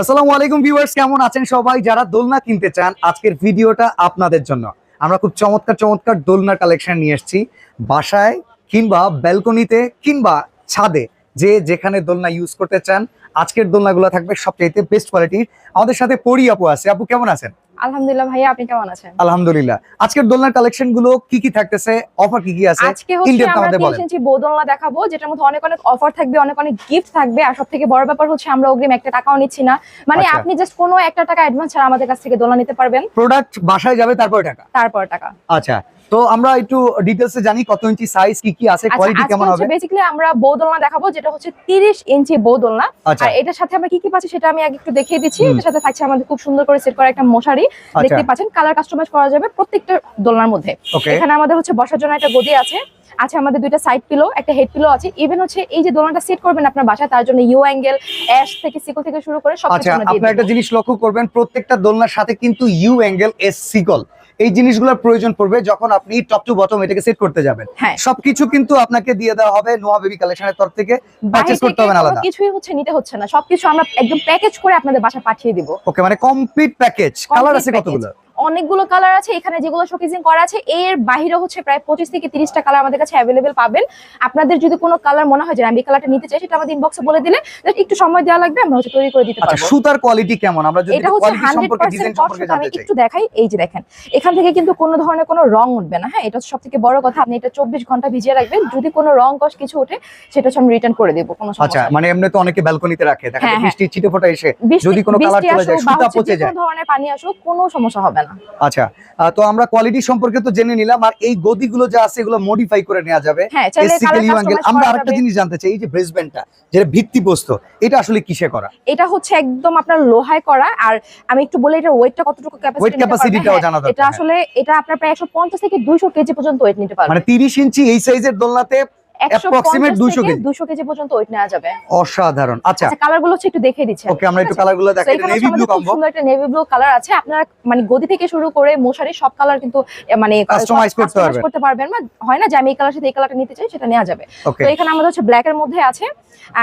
আসসালামু আলাইকুম ভিউয়ার্স, কেমন আছেন সবাই? যারা দোলনা কিনতে চান, আজকের ভিডিওটা আপনাদের জন্য। আমরা খুব চমৎকার চমৎকার দোলনা কালেকশন নিয়ে এসেছি। বাসায় কিংবা ব্যালকনিতে কিংবা ছাদে যে যেখানে দোলনা ইউজ করতে চান, আজকের দোলনাগুলো থাকবে সবচেয়ে বেস্ট কোয়ালিটির আমাদের সাথে পরি আপু আছে। আপু, কেমন আছেন? আলহামদুলিল্লাহ ভাইয়া আপনি কেমন আছেন? আলহামদুলিল্লাহ। আজকের দোলনার কালেকশনগুলো কি কি থাকতেছে? অফার কি কি আছে? আজকে হচ্ছে আমরা তিরিশ বৌদোলনা দেখাবো যেটার মধ্যে অনেক অনেক অফার থাকবে অনেক অনেক গিফট থাকবে আর সব থেকে বড় ব্যাপার হচ্ছে আমরা অগ্রিম একটা টাকাও নিচ্ছি না। মানে আচ্ছা। আপনি জাস্ট কোনো একটা টাকা অ্যাডভান্স ছাড়া আমাদের কাছ থেকে দোলনা নিতে পারবেন। প্রোডাক্ট বাসায় যাবে তারপর টাকা? তারপর টাকা। আচ্ছা। তো আমরা একটু ডিটেলসে জানি কত ইঞ্চি সাইজ কি কি আছে আচ্ছা কোয়ালিটি কেমন হবে? বেসিক্যালি আমরা বৌদোলনা দেখাবো যেটা হচ্ছে 30 ইঞ্চি বৌদোলনা আর এটার সাথে আমরা কি কি পাচ্ছি সেটা আমি আগে একটু দেখিয়ে দিচ্ছি। এটার সাথে থাকছে আমাদের খুব সুন্দর করে সেট করা একটা মশারি। আচ্ছা। দেখতে পাচ্ছেন কালার কাস্টমাইজ করা যাবে প্রত্যেকটা দোলনার মধ্যে। এখানে আমাদের হচ্ছে বসার জন্য একটা গদি আছে। আছে আমাদের দুইটা সাইড পিলো একটা হেড পিলো আছে। ইভেন হচ্ছে এই যে দোলনাটা সেট করবেন আপনার বাসায় তার জন্য ইউ অ্যাঙ্গেল অ্যাশ থেকে সিকল থেকে শুরু করে সব কিছু দিয়ে একটা জিনিস লক্ষ্য করবেন প্রত্যেকটা দোলনার সাথে কিন্তু ইউ অ্যাঙ্গেল এস সিকল এই জিনিসগুলোর প্রয়োজন পড়বে যখন আপনি টপ টু বটম এটাকে সেট করতে যাবেন। হ্যাঁ। সবকিছু কিন্তু আপনাকে দিয়ে দেওয়া হবে নোয়া বেবি কালেকশনের তরফ থেকে। পারচেজ করতে হবে আলাদা। কিছুই হচ্ছে নিতে হচ্ছে না। সবকিছু আমরা একদম প্যাকেজ করে আপনাদের বাসা পাঠিয়ে দিব। ওকে মানে কমপ্লিট প্যাকেজ কালার আছে কতগুলো? অনেকগুলো কালার আছে এখানে যেগুলো শোকেজিং করা আছে এর বাইরে হচ্ছে প্রায় পঁচিশ থেকে তিরিশটা কালার আমাদের কাছে অ্যাভেলেবেল পাবেন। আপনাদের যদি কোনো কালার মনে হয় যে আমি কালারটা নিতে চাই সেটা আমাদের ইনবক্সে বলে দিলে একটু সময় দেওয়া লাগবে আমরা হচ্ছে তৈরি করে দিতে আচ্ছা পারব। সুতার কোয়ালিটি কেমন? আমরা যদি এটা হচ্ছে কোয়ালিটি হান্ড্রেড সম্পর্কে ডিজাইন আমি একটু দেখাই এই যে দেখেন এখান থেকে কিন্তু কোনো ধরনের কোনো রং উঠবে না হ্যাঁ এটা সব থেকে বড় কথা আপনি এটা চব্বিশ ঘণ্টা ভিজিয়ে রাখবেন যদি কোনো রং কষ কিছু ওঠে সেটা হচ্ছে আমি রিটার্ন করে দেবো কোনো আচ্ছা সমস্যা। মানে এমনি তো অনেকে ব্যালকনিতে রাখে দেখা যায় হ্যাঁ, বৃষ্টি ছিটে ফোটা এসে যদি কোনো কালার চলে যায় সুতা পচে যায় কোনো ধরনের পানি আসুক কোনো সমস্যা হবে না। আচ্ছা তো আমরা কোয়ালিটি সম্পর্কে তো জেনে নিলাম আর এই গদিগুলো যা আছে এগুলো মডিফাই করে নেওয়া যাবে। হ্যাঁ বেসিক্যালি আমরা আরেকটা জিনিস জানতে চাই এই যে ব্রেসবেন্টটা যেটা ভিত্তিপ্রস্ত এটা আসলে কিসে করা? এটা হচ্ছে একদম আপনার লোহায় করা আর আমি একটু বলে এটার ওয়েটটা কতটুকু ওয়েট ক্যাপাসিটিটাও জানা হ্যাঁ, এটা আসলে এটা আপনার প্রায় 150 থেকে 200 কেজি পর্যন্ত ওয়েট নিতে পারবে। মানে 30 ইঞ্চি এই সাইজের দোলনাতে approximate 200 200 কেজি। 200 কেজি পর্যন্ত ওয়েট নেওয়া যাবে। অসাধারণ। আচ্ছা। আচ্ছা কালার হচ্ছে একটু দেখিয়ে দিচ্ছি ওকে আমরা একটু কালারগুলো দেখাই। এখানে নেভি ব্লু আমাদের খুব কম্বো সুন্দর একটা নেভি ব্লু কালার আছে। আপনারা মানে গদি থেকে শুরু করে মশারি সব কালার কিন্তু মানে Customize করতে পারবেন। করতে পারবেন। বা হয় না যে আমি এই কালার সাথে এই কালারটা নিতে চাই সেটা নেওয়া যাবে। তো এখানে আমাদের হচ্ছে ব্ল্যাক এর মধ্যে আছে।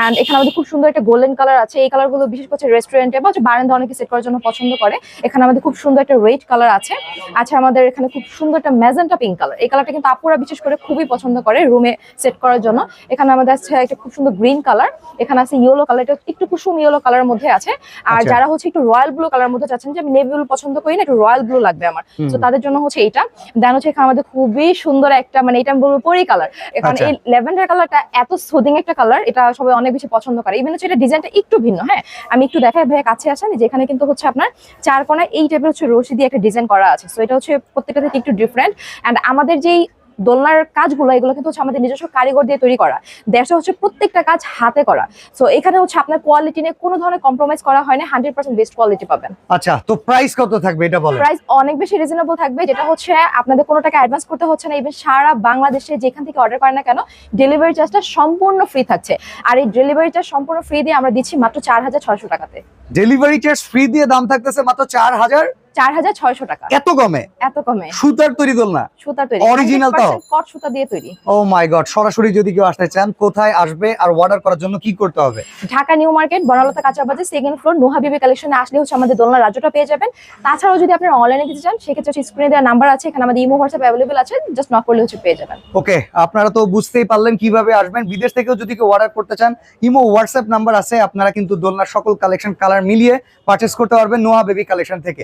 এন্ড এখানে আমাদের খুব সুন্দর একটা গোল্ডেন কালার আছে। এই কালারগুলো বিশেষ করে রেস্টুরেন্টে বা বারান্দা অনেকে সেট করার জন্য পছন্দ করে। এখানে আমাদের খুব সুন্দর একটা রেড কালার আছে। আচ্ছা আমাদের এখানে খুব সুন্দর একটা ম্যাজেন্টা পিঙ্ক কালার এই কালারটা কিন্তু আপুরা বিশেষ করে খুবই পছন্দ করে। রুমে সেট করার জন্য। এখানে আমাদের আছে একটা খুব সুন্দর গ্রিন কালার এখানে আছে ইয়েলো কালার এটা একটু কুসুম ইয়েলো কালারের মধ্যে আছে। আর আচ্ছা। যারা হচ্ছে একটু রয়্যাল ব্লু কালার মধ্যে চাচ্ছেন যে আমি নেভি ব্লু পছন্দ করি না একটু রয়্যাল ব্লু লাগবে আমার। তো তাদের জন্য হচ্ছে এইটা। দেন হচ্ছে এখানে আমাদের খুবই সুন্দর একটা মানে এটা আমি বলব পরি কালার এখানে আচ্ছা। এই ল্যাভেন্ডার কালারটা এত সুদিং একটা কালার এটা সবাই অনেক বেশি পছন্দ করে। ইভেন হচ্ছে এটা ডিজাইনটা একটু ভিন্ন হ্যাঁ? আমি একটু দেখাই ভাই কাছে আসেন। যেখানে কিন্তু হচ্ছে আপনার চার কোনায় এই টাইপের হচ্ছে রশি দিয়ে একটা ডিজাইন করা আছে। সো এটা হচ্ছে প্রত্যেকটা থেকে একটু ডিফারেন্ট এন্ড আমাদের যেই দোলনার কাজগুলো এগুলো কিন্তু হচ্ছে আমাদের নিজস্ব কারিগর দিয়ে তৈরি করা। দেশে হচ্ছে প্রত্যেকটা কাজ হাতে করা। সো এখানে হচ্ছে আপনার কোয়ালিটি নিয়ে কোনো ধরনের কম্প্রোমাইজ করা হয় না হান্ড্রেড পার্সেন্ট বেস্ট কোয়ালিটি পাবেন। আচ্ছা তো প্রাইস কত থাকবে এটা বলেন? প্রাইস অনেক বেশি রিজনেবল থাকবে যেটা হচ্ছে আপনাদের কোনো টাকা অ্যাডভান্স করতে হচ্ছে না ইভেন সারা বাংলাদেশে যেখান থেকে অর্ডার করেন না কেন ডেলিভারি চার্জটা সম্পূর্ণ ফ্রি থাকছে। আর এই ডেলিভারি চার্জ সম্পূর্ণ ফ্রি দিয়ে আমরা দিচ্ছি মাত্র চার হাজার ছয়শো টাকাতে। ডেলিভারি চার্জ ফ্রি দিয়ে দাম থাকতেছে মাত্র চার হাজার চার হাজার ছয়শো টাকা। এত কমে? এত কমে। সুতার তৈরি দোলনা সুতা তৈরি। Original তাও? কট সুতা দিয়ে তৈরি। ও মাই গড সরাসরি যদি কেউ আসতে চান কোথায় আসবে আর অর্ডার করার জন্য কি করতে হবে? ঢাকা নিউ মার্কেট বনলতা কাঁচা সেকেন্ড ফ্লোর নোহা বিবি কালেকশনে আসলে হচ্ছে আমাদের দোলনা রাজ্যটা পেয়ে যাবেন। তাছাড়াও যদি আপনারা অনলাইনে দিতে চান সেক্ষেত্রে হচ্ছে স্ক্রিনে দেওয়া নাম্বার আছে এখানে আমাদের ইমো হোয়াটসঅ্যাপ অ্যাভেলেবল আছে জাস্ট নক করলে হচ্ছে পেয়ে যাবেন। ওকে আপনারা তো বুঝতেই পারলেন কীভাবে আসবেন। বিদেশ থেকেও যদি কেউ অর্ডার করতে চান ইমো হোয়াটসঅ্যাপ নাম্বার আছে আপনারা কিন্তু দোলনার সকল কালেকশন কালার মিলিয়ে পারচেস করতে পারবেন নোহা বেবি কালেকশন থেকে।